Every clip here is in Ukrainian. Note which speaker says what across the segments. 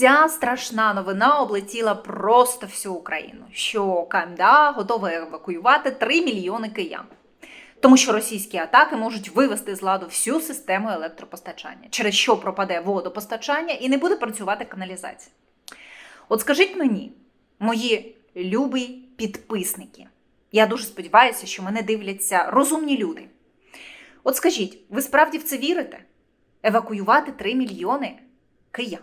Speaker 1: Ця страшна новина облетіла просто всю Україну, що КМДА готова евакуювати 3 мільйони киян. Тому що російські атаки можуть вивести з ладу всю систему електропостачання, через що пропаде водопостачання і не буде працювати каналізація. От скажіть мені, мої любі підписники, я дуже сподіваюся, що мене дивляться розумні люди. От скажіть, ви справді в це вірите? Евакуювати 3 мільйони киян?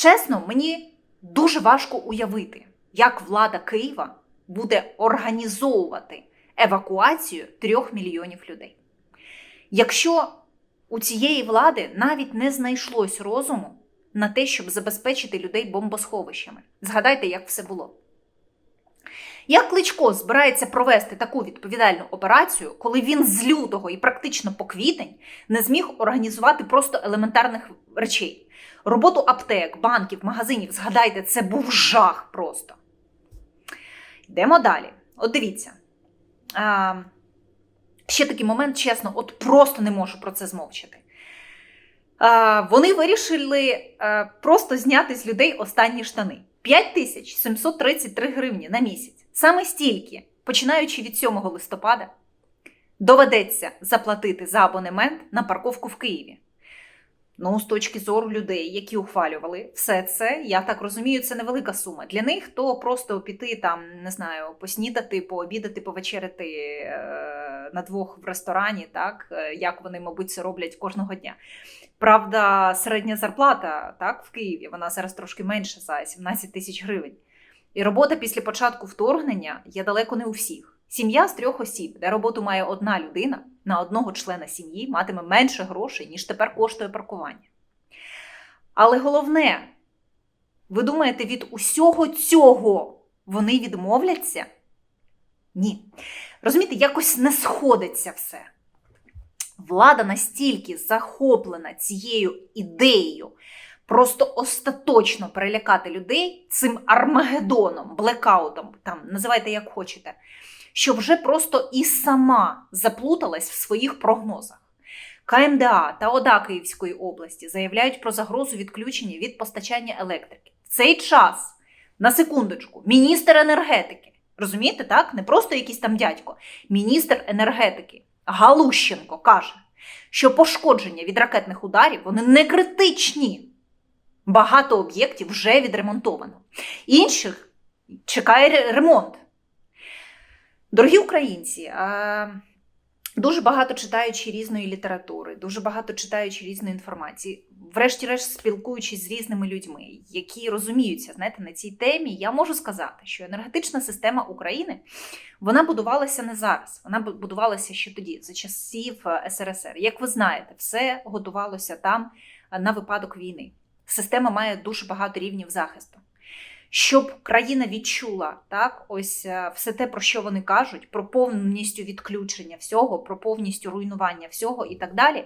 Speaker 1: Чесно, мені дуже важко уявити, як влада Києва буде організовувати евакуацію трьох мільйонів людей. Якщо у цієї влади навіть не знайшлось розуму на те, щоб забезпечити людей бомбосховищами. Згадайте, як все було. Як Кличко збирається провести таку відповідальну операцію, коли він з лютого і практично по квітень не зміг організувати просто елементарних речей? Роботу аптек, банків, магазинів, згадайте, це був жах просто. Йдемо далі. От дивіться. А, ще такий момент, чесно, от просто не можу про це змовчати. А, вони вирішили а, просто зняти з людей останні штани. 5733 гривні на місяць. Саме стільки, починаючи від 7 листопада, доведеться заплатити за абонемент на парковку в Києві. Ну, з точки зору людей, які ухвалювали все це, я так розумію, це невелика сума. Для них то просто піти там, не знаю, поснідати, пообідати, повечеряти е, на двох в ресторані, так е, як вони, мабуть, це роблять кожного дня. Правда, середня зарплата так, в Києві вона зараз трошки менша за 17 тисяч гривень. І робота після початку вторгнення є далеко не у всіх. Сім'я з трьох осіб, де роботу має одна людина, на одного члена сім'ї матиме менше грошей, ніж тепер коштує паркування. Але головне, ви думаєте, від усього цього вони відмовляться? Ні. Розумієте, якось не сходиться все. Влада настільки захоплена цією ідеєю просто остаточно перелякати людей цим армагедоном, блекаутом, там називайте як хочете, що вже просто і сама заплуталась в своїх прогнозах. КМДА та ОДА Київської області заявляють про загрозу відключення від постачання електрики. В цей час, на секундочку, міністр енергетики, розумієте, так? Не просто якийсь там дядько, міністр енергетики Галущенко каже, що пошкодження від ракетних ударів вони не критичні. Багато об'єктів вже відремонтовано. Інших чекає ремонт. Дорогі українці, дуже багато читаючи різної літератури, дуже багато читаючи різної інформації, врешті-решт спілкуючись з різними людьми, які розуміються знаєте, на цій темі, я можу сказати, що енергетична система України вона будувалася не зараз, вона будувалася ще тоді, за часів СРСР. Як ви знаєте, все готувалося там на випадок війни. Система має дуже багато рівнів захисту. Щоб країна відчула так, ось все те, про що вони кажуть, про повністю відключення всього, про повністю руйнування всього і так далі,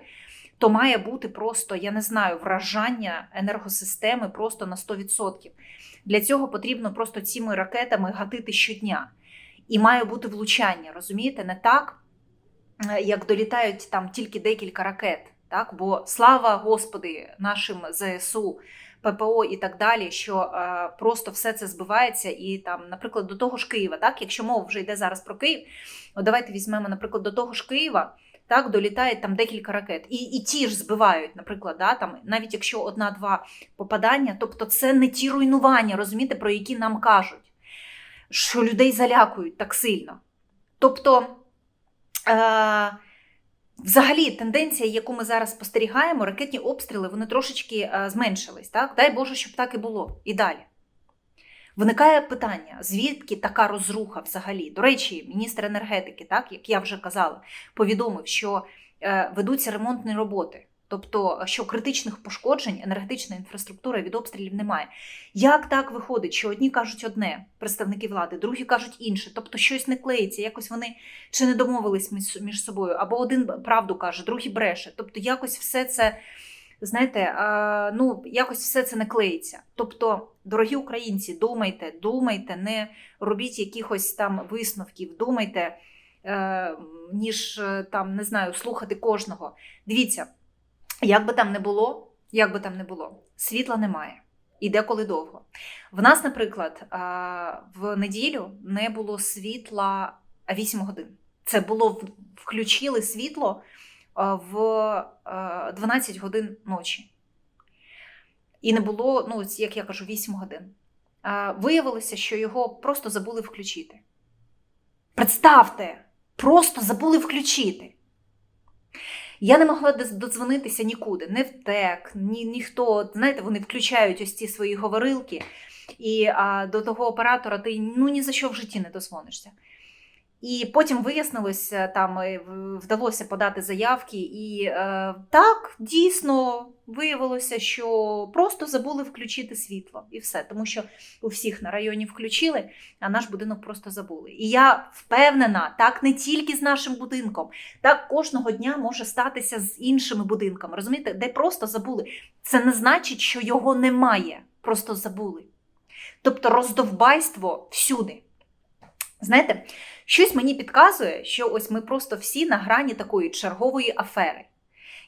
Speaker 1: то має бути просто, я не знаю, вражання енергосистеми просто на 100%. Для цього потрібно просто цими ракетами гатити щодня. І має бути влучання, розумієте, не так, як долітають там тільки декілька ракет. Так, бо слава Господи, нашим ЗСУ, ППО і так далі, що е, просто все це збивається, і там, наприклад, до того ж Києва, так, якщо мова вже йде зараз про Київ, давайте візьмемо, наприклад, до того ж Києва. Так, долітають там декілька ракет, і і ті ж збивають, наприклад, да, там, навіть якщо одна-два попадання, тобто це не ті руйнування, розумієте, про які нам кажуть, що людей залякують так сильно. Тобто. Е- Взагалі, тенденція, яку ми зараз спостерігаємо, ракетні обстріли, вони трошечки е, зменшились. Так? Дай Боже, щоб так і було. І далі. Виникає питання, звідки така розруха взагалі? До речі, міністр енергетики, так, як я вже казала, повідомив, що е, ведуться ремонтні роботи. Тобто, що критичних пошкоджень енергетична інфраструктура від обстрілів немає. Як так виходить, що одні кажуть одне, представники влади, другі кажуть інше, тобто щось не клеїться, якось вони чи не домовились між собою, або один правду каже, другий бреше. Тобто, якось все це знаєте, ну якось все це не клеїться. Тобто, дорогі українці, думайте, думайте, не робіть якихось там висновків, думайте, е, ніж е, там не знаю, слухати кожного. Дивіться, як би там не було, як би там не було, світла немає. І деколи довго. В нас, наприклад, в неділю не було світла 8 годин. Це було включили світло в е, 12 годин ночі. І не було, ну, як я кажу, 8 годин. Виявилося, що його просто забули включити. Представте, просто забули включити. Я не могла додзвонитися нікуди, не в ТЕК, ні, ніхто. Знаєте, вони включають ось ці свої говорилки, і а, до того оператора ти ну ні за що в житті не дозвонишся. І потім вияснилося, там е, вдалося подати заявки, і е, так дійсно виявилося, що просто забули включити світло і все, тому що у всіх на районі включили, а наш будинок просто забули. І я впевнена, так не тільки з нашим будинком, так кожного дня може статися з іншими будинками. Розумієте, де просто забули. Це не значить, що його немає, просто забули. Тобто роздовбайство всюди. Знаєте, щось мені підказує, що ось ми просто всі на грані такої чергової афери.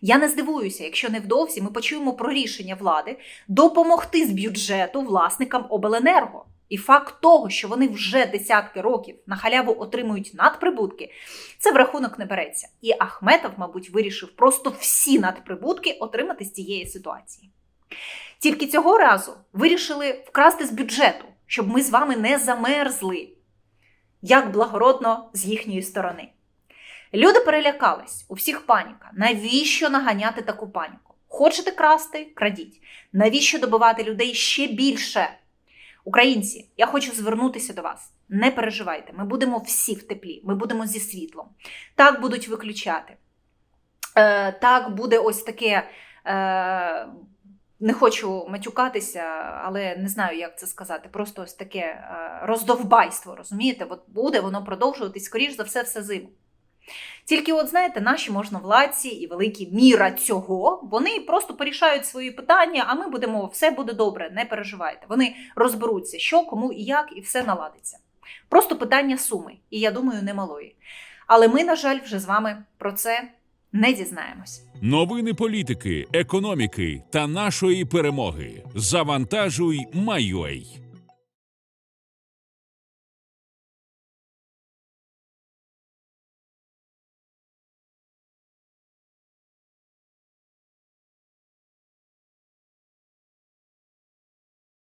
Speaker 1: Я не здивуюся, якщо невдовзі ми почуємо про рішення влади допомогти з бюджету власникам обленерго. І факт того, що вони вже десятки років на халяву отримують надприбутки, це в рахунок не береться. І Ахметов, мабуть, вирішив просто всі надприбутки отримати з цієї ситуації. Тільки цього разу вирішили вкрасти з бюджету, щоб ми з вами не замерзли як благородно з їхньої сторони. Люди перелякались, у всіх паніка. Навіщо наганяти таку паніку? Хочете красти? Крадіть. Навіщо добивати людей ще більше? Українці, я хочу звернутися до вас. Не переживайте, ми будемо всі в теплі, ми будемо зі світлом. Так будуть виключати. Е, так буде ось таке. Е, не хочу матюкатися, але не знаю, як це сказати. Просто ось таке е, роздовбайство, розумієте? От буде воно продовжуватись, скоріш за все, все зиму. Тільки, от знаєте, наші можновладці і великі міра цього, вони просто порішають свої питання, а ми будемо, все буде добре, не переживайте. Вони розберуться, що, кому і як, і все наладиться. Просто питання суми, і я думаю, немалої. Але ми, на жаль, вже з вами про це не дізнаємось.
Speaker 2: Новини політики, економіки та нашої перемоги. Завантажуй, Майой.